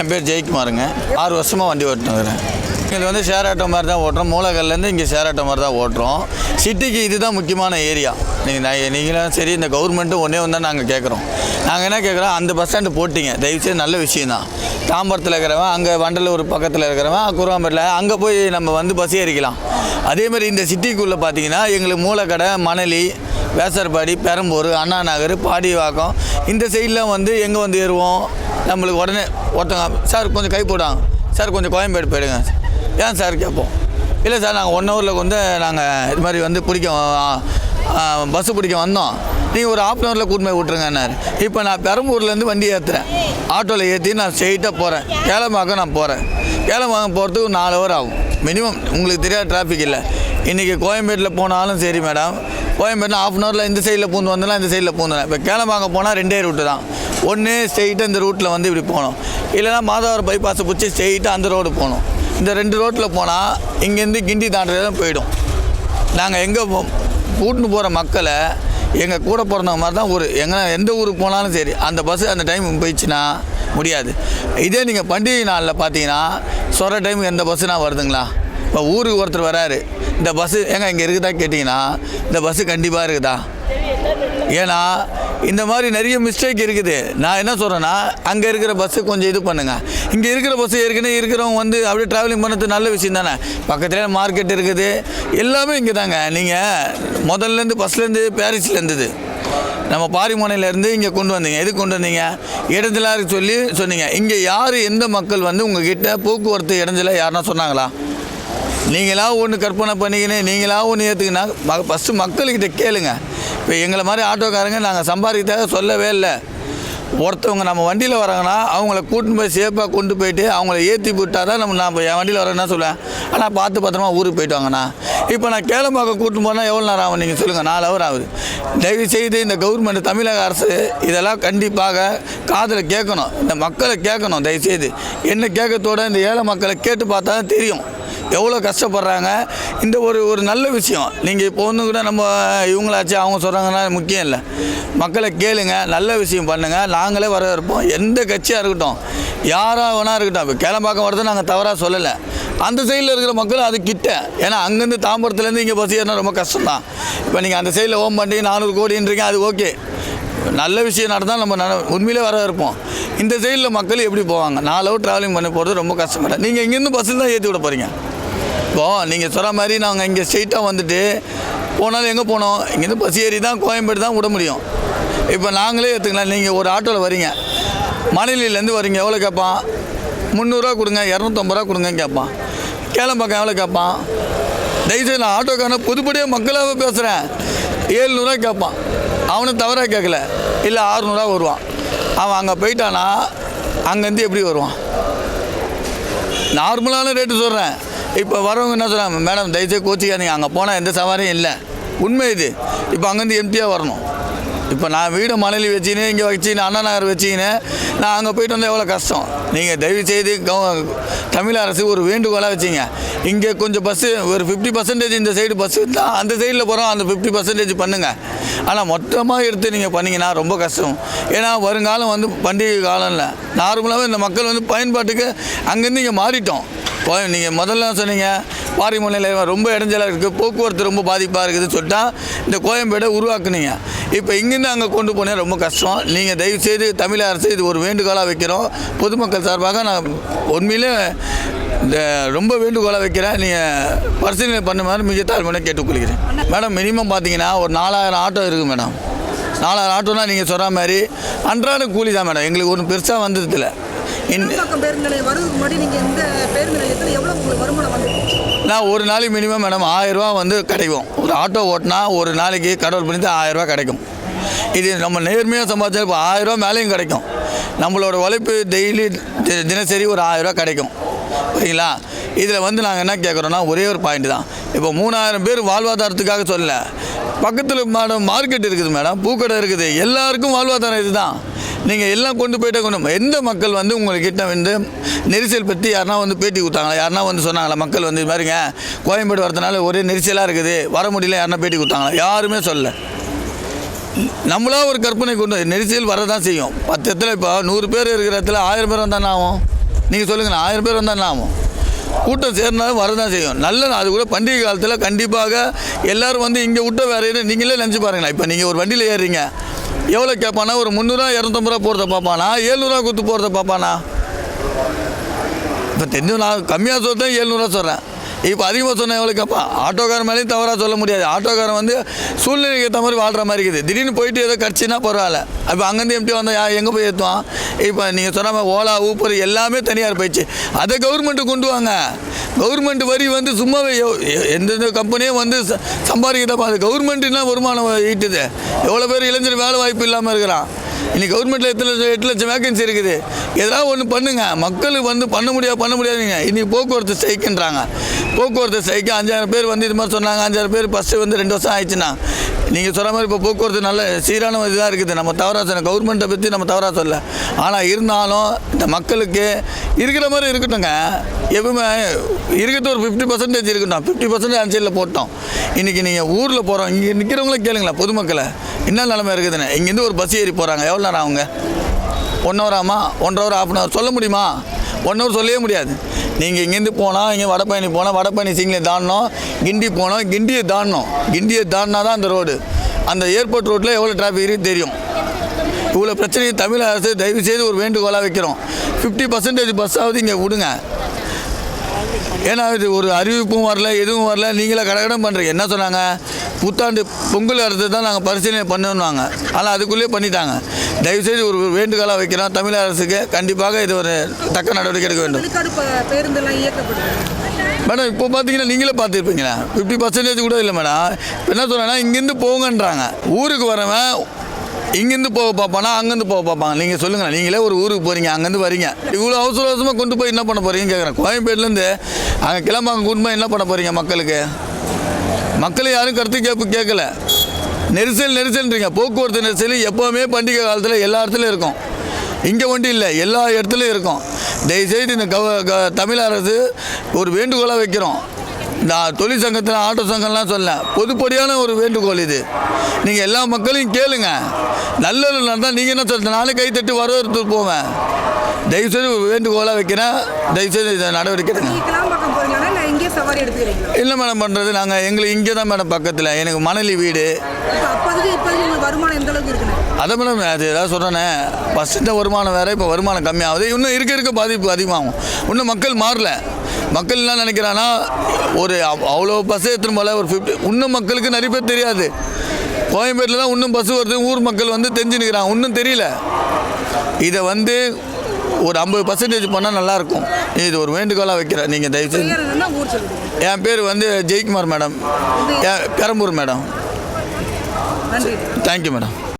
என் பேர் ஜெயக்குமாருங்க. ஆறு வருஷமாக வண்டி ஓட்டுனுங்கிறேன் இது வந்து ஷேர் ஆட்டோ மாதிரி தான் ஓட்டுறோம். மூலகல்லேருந்து இங்கே ஷேர் ஆட்டோ மாதிரி தான் ஓட்டுறோம். சிட்டிக்கு இதுதான் முக்கியமான ஏரியா நீங்கள் நீங்களும் சரி இந்த கவர்மெண்ட்டும் ஒன்றே ஒன்று தான் நாங்கள் கேட்குறோம். நாங்கள் என்ன கேட்குறோம்? அந்த பஸ் ஸ்டாண்டு போட்டிங்க. தயவுசெய்து நல்ல விஷயம் தான். தாம்பரத்தில் இருக்கிறவன் அங்கே வண்டலூர் பக்கத்தில் இருக்கிறவன் குருவாம்பேட்டில் அங்கே போய் நம்ம வந்து பஸ் ஏறிக்கலாம். அதே மாதிரி இந்த சிட்டிக்குள்ளே பார்த்தீங்கன்னா எங்களுக்கு மூலக்கடை மணலி வேசர்பாடி பெரம்பூர் அண்ணா நகர் பாடிவாக்கம். இந்த சைடில் வந்து எங்கே வந்து ஏறுவோம்? நம்மளுக்கு உடனே ஒருத்தங்க சார் கொஞ்சம் கை போடுவாங்க சார் கொஞ்சம் கோயம்பேடு போயிடுங்க. ஏன் சார்? கேட்போம். இல்லை சார் நாங்கள் ஒன் ஹவரில் வந்து நாங்கள் இது மாதிரி வந்து பிடிக்க பஸ்ஸு பிடிக்க வந்தோம். நீங்கள் ஒரு ஹாஃப் அன் ஹவரில் கூட்டு போய் விட்ருங்கன்னாரு இப்போ நான் பெரம்பூர்லேருந்து வண்டி ஏற்றுறேன் ஆட்டோவில் ஏற்றி நான் ஸ்ட்ரெயிட்டாக போகிறேன் ஏலமாக்கம் நான் போகிறேன் ஏலமாக்கம் போகிறதுக்கு ஒரு நாலு ஹவர் ஆகும். மினிமம் உங்களுக்கு தெரியாத டிராஃபிக் இல்லை. இன்றைக்கி கோயம்பேட்டில் போனாலும் சரி மேடம் கோயம்பேட்டில் ஆஃப் அன் ஹவரில் இந்த சைடில் பூந்து வந்தலாம் இந்த சைடில் பூந்துலாம் இப்போ கேளம்பாங்க போனால் ரெண்டே ரூட்டு தான். ஒன்று ஸ்ட்ரெயிட்டாக இந்த ரூட்டில் வந்து இப்படி போகணும். இல்லைன்னா மாதவர் பைபாஸை பிடிச்சி ஸ்ட்ரெயிட்டாக அந்த ரோடு போகணும். இந்த ரெண்டு ரோட்டில் போனால் இங்கேருந்து கிண்டி தாண்டுறது தான் போயிடும். நாங்கள் எங்கே கூட்டின்னு போகிற மக்களை எங்கள் கூட பிறந்தவங்க மாதிரி தான் ஊர். எங்கே எந்த ஊருக்கு போனாலும் சரி அந்த பஸ்ஸு அந்த டைம் போயிடுச்சுன்னா முடியாது. இதே நீங்கள் பண்டிகை நாளில் பார்த்தீங்கன்னா சொல்கிற டைம் எந்த பஸ்ஸுனா வருதுங்களா? இப்போ ஊருக்கு ஒருத்தர் வராரு. இந்த பஸ்ஸு ஏங்க இங்கே இருக்குதா கேட்டிங்கன்னா இந்த பஸ்ஸு கண்டிப்பாக இருக்குதா? ஏன்னா இந்த மாதிரி நிறைய மிஸ்டேக் இருக்குது. நான் என்ன சொல்கிறேன்னா அங்கே இருக்கிற பஸ்ஸு கொஞ்சம் இது பண்ணுங்கள் இங்கே இருக்கிற பஸ்ஸு ஏற்கனவே இருக்கிறவங்க வந்து அப்படியே ட்ராவலிங் பண்ணது நல்ல விஷயம் தானே? பக்கத்துலேயே மார்க்கெட் இருக்குது. எல்லாமே இங்கே தாங்க. நீங்கள் முதல்லேருந்து பஸ்லேருந்து பாரிஸில் இருந்தது. நம்ம பாரிமுனையிலேருந்து இங்கே கொண்டு வந்தீங்க. எது கொண்டு வந்தீங்க? இடத்துல சொல்லி சொன்னீங்க. இங்கே யார் எந்த மக்கள் வந்து உங்ககிட்ட போக்குவரத்து இடஞ்சல யாருன்னா சொன்னாங்களா? நீங்களாக ஒன்று கற்பனை பண்ணிக்கின்னு நீங்களாக ஒன்று ஏற்றுக்கினா ஃபஸ்ட்டு மக்கள்கிட்ட கேளுங்க. இப்போ எங்களை மாதிரி ஆட்டோக்காரங்க நாங்கள் சம்பாதிக்கிறதாக சொல்லவே இல்லை. ஒருத்தவங்க நம்ம வண்டியில் வராங்கன்னா அவங்கள கூட்டின்னு போய் சேஃபாக கொண்டு போயிட்டு அவங்கள ஏற்றி விட்டால் தான் நம்ம நான் என் வண்டியில் வரேன்னா சொல்லுவேன். ஆனால் பார்த்து பத்திரமா ஊருக்கு போயிட்டு வாங்கண்ணா. இப்போ நான் கேளம்பாக்கம் கூட்டின்னு போனால் எவ்வளோ நேரம் ஆகும் நீங்கள் சொல்லுங்கள் நாலு ஹவர் ஆகுது. தயவு செய்து இந்த கவர்மெண்ட் தமிழக அரசு இதெல்லாம் கண்டிப்பாக காதில் கேட்கணும். இந்த மக்களை கேட்கணும் தயவுசெய்து. என்ன கேட்கறதோட இந்த ஏழை மக்களை கேட்டு பார்த்தா தான் தெரியும். எவ்வளோ கஷ்டப்படுறாங்க? இந்த ஒரு ஒரு நல்ல விஷயம். நீங்கள் இப்போ ஒன்று கூட நம்ம இவங்களாச்சு அவங்க சொல்கிறாங்கன்னா முக்கியம் இல்லை. மக்களை கேளுங்க நல்ல விஷயம் பண்ணுங்கள் நாங்களே வரவேற்போம். எந்த கட்சியாக இருக்கட்டும் யாராக வேணா இருக்கட்டும். இப்போ கேளம்பாக்கம் வரது நாங்கள் தவறாக சொல்லலை. அந்த சைடில் இருக்கிற மக்கள் அது கிட்ட. ஏன்னா அங்கேருந்து தாம்பரத்துலேருந்து இங்கே பஸ் ஏறினா ரொம்ப கஷ்டம் தான் இப்போ நீங்கள் அந்த சைடில் ஓம் பண்ணி நானூறு கோடின்றீங்க அது ஓகே நல்ல விஷயம் நடந்தால் நம்ம நட உண்மையிலே வர இருப்போம் இந்த சைடில் மக்கள் எப்படி போவாங்க? நாலு ட்ராவலிங் பண்ண போகிறது ரொம்ப கஷ்டப்பட்டேன் நீங்கள் இங்கேருந்து பஸ்ஸில் தான் ஏற்றி விட போகிறீங்க இப்போது நீங்கள் சொல்கிற மாதிரி நாங்கள் இங்கே ஸ்ட்ரெயிட்டாக வந்துட்டு போனாலும் எங்கே போனோம்? இங்கேருந்து பஸ் ஏறி தான் கோயம்பேடு தான் விட முடியும். இப்போ நாங்களே எடுத்துக்கலாம் நீங்கள் ஒரு ஆட்டோவில் வரீங்க. மணலிலேருந்து வரீங்க. எவ்வளோ கேட்பான் முந்நூறுரூவா கொடுங்க. இரநூத்தம்பது ரூபா கொடுங்கன்னு கேட்பான் கேளம்பாக்கம் எவ்வளோ கேட்பான் தயவுசெய்து நான் ஆட்டோக்காரன் புதுப்படியாக மக்களாகவே பேசுகிறேன் ஏழ்நூறுவா கேட்பான் அவனும் தவறாக கேட்கல. இல்லை ஆறுநூறுவா வருவான். அவன் அங்கே போயிட்டானா அங்கேருந்து எப்படி வருவான்? நார்மலான ரேட்டு சொல்கிறேன் இப்போ வரவங்க என்ன சொல்கிறாங்க மேடம் தயவுசெய்து கோச்சிக்காதீங்க. அங்கே போனால் எந்த சவாரியும் இல்லை. உண்மை இது. இப்போ அங்கேருந்து எம்டியாக வரணும். இப்போ நான் வீடு மணலி வச்சுன்னு இங்கே வச்சுன்னு அண்ணா நகர் வச்சுக்கின்னு நான் அங்கே போயிட்டு வந்தால் எவ்வளோ கஷ்டம்? நீங்கள் தயவு செய்து கவ தமிழ் அரசு ஒரு வேண்டுகோளாக வச்சிங்க. இங்கே கொஞ்சம் பஸ்ஸு ஒரு ஃபிஃப்டி பர்சன்டேஜ் இந்த சைடு பஸ்ஸு இருந்தால் அந்த சைடில் போகிறோம் அந்த ஃபிஃப்டி பர்சன்டேஜ் பண்ணுங்கள் ஆனால் மொத்தமாக எடுத்து நீங்கள் பண்ணிங்கன்னா ரொம்ப கஷ்டம். ஏன்னா வருங்காலம் வந்து பண்டிகை காலம் இல்லை. நார்மலாகவே இந்த மக்கள் வந்து பயன்பாட்டுக்கு அங்கேருந்து இங்கே மாறிட்டோம். இப்போ நீங்கள் முதல்ல சொன்னீங்க பாரிமலையில் ரொம்ப இடைஞ்சலாக இருக்குது போக்குவரத்து ரொம்ப பாதிப்பாக இருக்குதுன்னு சொல்லிட்டா இந்த கோயம்பேடை உருவாக்குனீங்க. இப்போ இங்கேருந்து அங்கே கொண்டு போனால் ரொம்ப கஷ்டம். நீங்கள் தயவுசெய்து தமிழ் அரசு இது ஒரு வேண்டுகோளாக வைக்கிறோம். பொதுமக்கள் சார்பாக நான் உண்மையிலே இந்த ரொம்ப வேண்டுகோளாக வைக்கிறேன். நீங்கள் பரிசீலனை பண்ணுமாறு மிக தாழ்மையான கேட்டுக்கொள்கிறேன். மேடம் மினிமம் பார்த்தீங்கன்னா ஒரு நாலாயிரம் ஆட்டோ இருக்குது மேடம். நாலாயிரம் ஆட்டோனா நீங்கள் சொல்கிற மாதிரி அன்றாட கூலி தான் மேடம். எங்களுக்கு ஒன்றும் பெருசாக வந்ததில்லை. நான் ஒரு நாளைக்கு மினிமம் மேடம் ஆயிரரூவா வந்து கிடைக்கும். ஒரு ஆட்டோ ஓட்டினா ஒரு நாளைக்கு கடவுள் பண்ணி ஆயிரரூவா கிடைக்கும். இது நம்ம நேர்மையாக சம்பாதிச்சா இப்போ ஆயிரரூவா மேலேயும் கிடைக்கும். நம்மளோட உழைப்பு டெய்லி தினசரி ஒரு ஆயிரரூவா கிடைக்கும். சரிங்களா இதில் வந்து நாங்கள் என்ன கேட்குறோன்னா ஒரே ஒரு பாயிண்ட் தான். இப்போ மூணாயிரம் பேர் வாழ்வாதாரத்துக்காக சொல்லல. பக்கத்தில் மேடம் மார்க்கெட் இருக்குது மேடம் பூக்கடை இருக்குது. எல்லாருக்கும் வாழ்வாதாரம் இதுதான். நீங்கள் எல்லாம் கொண்டு போயிட்டே கொண்டு எந்த மக்கள் வந்து உங்கள்கிட்ட வந்து நெரிசல் பற்றி யாருனா வந்து பேட்டி கொடுத்தாங்களா? யாருனா வந்து சொன்னாங்களா? மக்கள் வந்து இது மாதிரிங்க கோயம்பேடு வரதுனால ஒரே நெரிசலாக இருக்குது வர முடியல யாருனா பேட்டி கொடுத்தாங்களா? யாருமே சொல்லல. நம்மளா ஒரு கற்பனை கொண்டு நெரிசல் வரதான் செய்யும். பத்து இடத்துல இப்போ நூறு பேர் இருக்கிற இடத்துல ஆயிரம் பேர் வந்தால் ஆகும்? நீங்கள் சொல்லுங்கள் ஆயிரம் பேர் வந்தால் ஆகும்? கூட்டம் சேர்னாலும் வரதான் செய்யும். நல்ல அது கூட பண்டிகை காலத்தில் கண்டிப்பாக எல்லாரும் வந்து இங்கே விட்ட வேற நீங்களே நினச்சி பாருங்களேன். இப்போ நீங்கள் ஒரு வண்டியில் ஏறுறீங்க எவ்வளோ கேட்பானா? ஒரு முந்நூறுரூவா இரநூத்தம்பது ரூபா போகிறத பார்ப்பானா? ஏழ்நூறுவா கொடுத்து போகிறத பார்ப்பானா? இப்போ தெரிஞ்சு நான் கம்மியாக சொல்கிறேன் ஏழ்நூறுவா சொல்கிறேன் இப்போ அதிகமாக சொன்னால் எவ்வளோ கேட்பான் ஆட்டோக்காரன் மேலேயும் தவறாக சொல்ல முடியாது. ஆட்டோக்காரன் வந்து சூழ்நிலைக்கு ஏற்ற மாதிரி வாழ்கிற மாதிரி இருக்குது. திடீர்னு போயிட்டு ஏதோ கிடச்சின்னா பரவாயில்ல. இப்போ அங்கேருந்து எம்டி வந்தால் எங்கே போய் ஏற்றுவான் இப்போ நீங்கள் சொன்ன மாதிரி ஓலா ஊப்பர் எல்லாமே தனியார் போயிடுச்சு. அதை கவர்மெண்ட்டு கொண்டு வாங்க. கவர்மெண்ட் வரி வந்து சும்மாவே எ- எந்தெந்த கம்பெனியும் வந்து ச- சம்பாதிக்கிறதப்பா அது கவர்மெண்ட்டுனா வருமானம் ஈட்டுது. எவ்வளோ பேர் இளைஞர் வேலை வாய்ப்பு இல்லாமல் இருக்கிறான். இன்னைக்கு கவர்மெண்ட்டில் எத்தனை லட்சம் எட்டு லட்சம் வேகன்சி இருக்குது. எதாவது ஒன்று பண்ணுங்க. மக்களுக்கு வந்து பண்ண முடியாது பண்ண முடியாதுங்க. இன்னைக்கு போக்குவரத்து ஸ்ட்ரைக்குன்றாங்க போக்குவரத்து ஸ்ட்ரைக்கு அஞ்சாயிரம் பேர் வந்து இது மாதிரி சொன்னாங்க. அஞ்சாயிரம் பேர் ஃபஸ்ட்டு வந்து ரெண்டு வருஷம் ஆயிடுச்சுன்னா நீங்கள் சொல்கிற மாதிரி இப்போ போக்குவரத்து நல்ல சீரான இதாக இருக்குது. நம்ம தவறாக சொல்ல கவர்மெண்ட்டை பற்றி நம்ம தவறாக சொல்ல ஆனால் இருந்தாலும் இந்த மக்களுக்கு இருக்கிற மாதிரி இருக்கட்டுங்க எப்பவுமே இருக்கிறது ஒரு ஃபிஃப்டி பர்சன்டேஜ் இருக்கட்டும். ஃபிஃப்டி பர்சன்டேஜ் அஞ்சலில் போட்டோம். இன்றைக்கி நீங்கள் ஊரில் போகிறோம் இங்கே நிற்கிறவங்களே கேளுங்களேன் பொதுமக்களை. என்ன நிலமை இருக்குதுன்னு. இங்கேருந்து ஒரு பஸ் ஏறி போகிறாங்க எவ்வளோ நேரம் ஆகுங்க? ஒன் ஹவர் ஆமா ஒன்றரை ஹவர் ஆஃப் அன் ஹவர் சொல்ல முடியுமா? ஒன் ஹவர் சொல்லவே முடியாது. நீங்கள் இங்கேருந்து போனால் இங்கே வடபழனி போனால் வடபழனி சிங்கிளை தாண்டணும். கிண்டி போனோம் கிண்டியை தாண்டணும். கிண்டியை தாண்டினா தான் அந்த ரோடு. அந்த ஏர்போர்ட் ரோட்டில் எவ்வளோ டிராஃபிக் இருக்குது தெரியும். இவ்வளோ பிரச்சனையை தமிழ் அரசு தயவு செய்து ஒரு வேண்டுகோளாக வைக்கிறோம். ஃபிஃப்டி பர்சன்டேஜ் பஸ்ஸாவது இங்கே விடுங்க. ஏன்னா இது ஒரு அறிவிப்பும் வரல எதுவும் வரல. நீங்களே கடகடம் பண்ணுறீங்க என்ன சொன்னாங்க? புத்தாண்டு பொங்கல் அடுத்து தான் நாங்கள் பரிசீலனை பண்ணணுவாங்க ஆனால் அதுக்குள்ளேயே பண்ணிட்டாங்க. தயவுசெய்து ஒரு வேண்டுகோளாக வைக்கிறோம். தமிழ் அரசுக்கு கண்டிப்பாக இது ஒரு தக்க நடவடிக்கை எடுக்க வேண்டும். மேடம் இப்போ பார்த்தீங்கன்னா நீங்களே பார்த்துருப்பீங்களா? ஃபிஃப்டி பர்சன்டேஜ் கூட இல்லை மேடம். என்ன சொல்கிறேன்னா இங்கேருந்து போங்கன்றாங்க. ஊருக்கு வரவன் இங்கேருந்து போக பார்ப்பானா அங்கேருந்து போக பார்ப்பாங்க. நீங்கள் சொல்லுங்கள் நீங்களே ஒரு ஊருக்கு போகிறீங்க அங்கேருந்து வரீங்க. இவ்வளோ அவசர அவசரமாக கொண்டு போய் என்ன பண்ண போகிறீங்கன்னு கேட்குறேன் கோயம்பேடுலேருந்து அங்கே கிளம்பாங்க கொண்டு போய் என்ன பண்ண போகிறீங்க மக்களுக்கு? மக்கள் யாரும் கருத்து கேட்பு கேட்கல. நெரிசல் நெரிசல்ன்றீங்க. போக்குவரத்து நெரிசல் எப்போவுமே பண்டிகை காலத்தில் எல்லா இடத்துலையும் இருக்கும். இங்கே ஒன்றும் இல்லை எல்லா இடத்துலையும் இருக்கும். தயவுசெய்து இந்த கவ க தமிழ் அரசு ஒரு வேண்டுகோளாக வைக்கிறோம். இந்த தொழிற்சங்கத்தில் ஆட்டோ சங்கம்லாம் சொல்ல பொதுப்படியான ஒரு வேண்டுகோள் இது. நீங்கள் எல்லா மக்களையும் கேளுங்க. நல்லது நடந்தால் நீங்கள் என்ன சொல்றது? நானே கை தட்டி வரவேற்று போவேன். தயவுசெய்து ஒரு வேண்டுகோளாக வைக்கிறேன். தயவுசெய்து இதை நடவடிக்கை எடுங்க. போறீங்களா இல்லை எடுத்துக்கிறீங்களா மேடம் பண்ணுறது நாங்கள் எங்களுக்கு இங்கே தான் மேடம் பக்கத்தில். எனக்கு மணலி வீடு. அப்போதைக்கு இப்போதைக்கு வருமானம் எந்த அளவுக்கு இருக்குண்ணே அதை மேடம் அது ஏதாவது சொல்கிறேனே ஃபஸ்ட்டு வருமானம் வேறு இப்போ வருமானம் கம்மியாகுது. இன்னும் இருக்க இருக்க பாதிப்பு அதிகமாகும். இன்னும் மக்கள் மாறல. மக்கள் என்ன நினைக்கிறான்னா ஒரு அவ்- அவ்வளோ பஸ் எடுத்துன்னு போல ஒரு ஃபிஃப்டி இன்னும் மக்களுக்கு நிறைய பேர் தெரியாது. கோயம்பேட்டில் தான் இன்னும் பஸ் வருது ஊர் மக்கள் வந்து தெரிஞ்சு நிற்கிறாங்க இன்னும் தெரியல. இதை வந்து ஒரு ஐம்பது பர்சன்டேஜ் பண்ணால் நல்லாயிருக்கும். இது ஒரு வேண்டுகோளாக வைக்கிறேன் நீங்கள் தயவுசெய்து. என் பேர் வந்து Jayakumar madam. Perambur madam. Thank you madam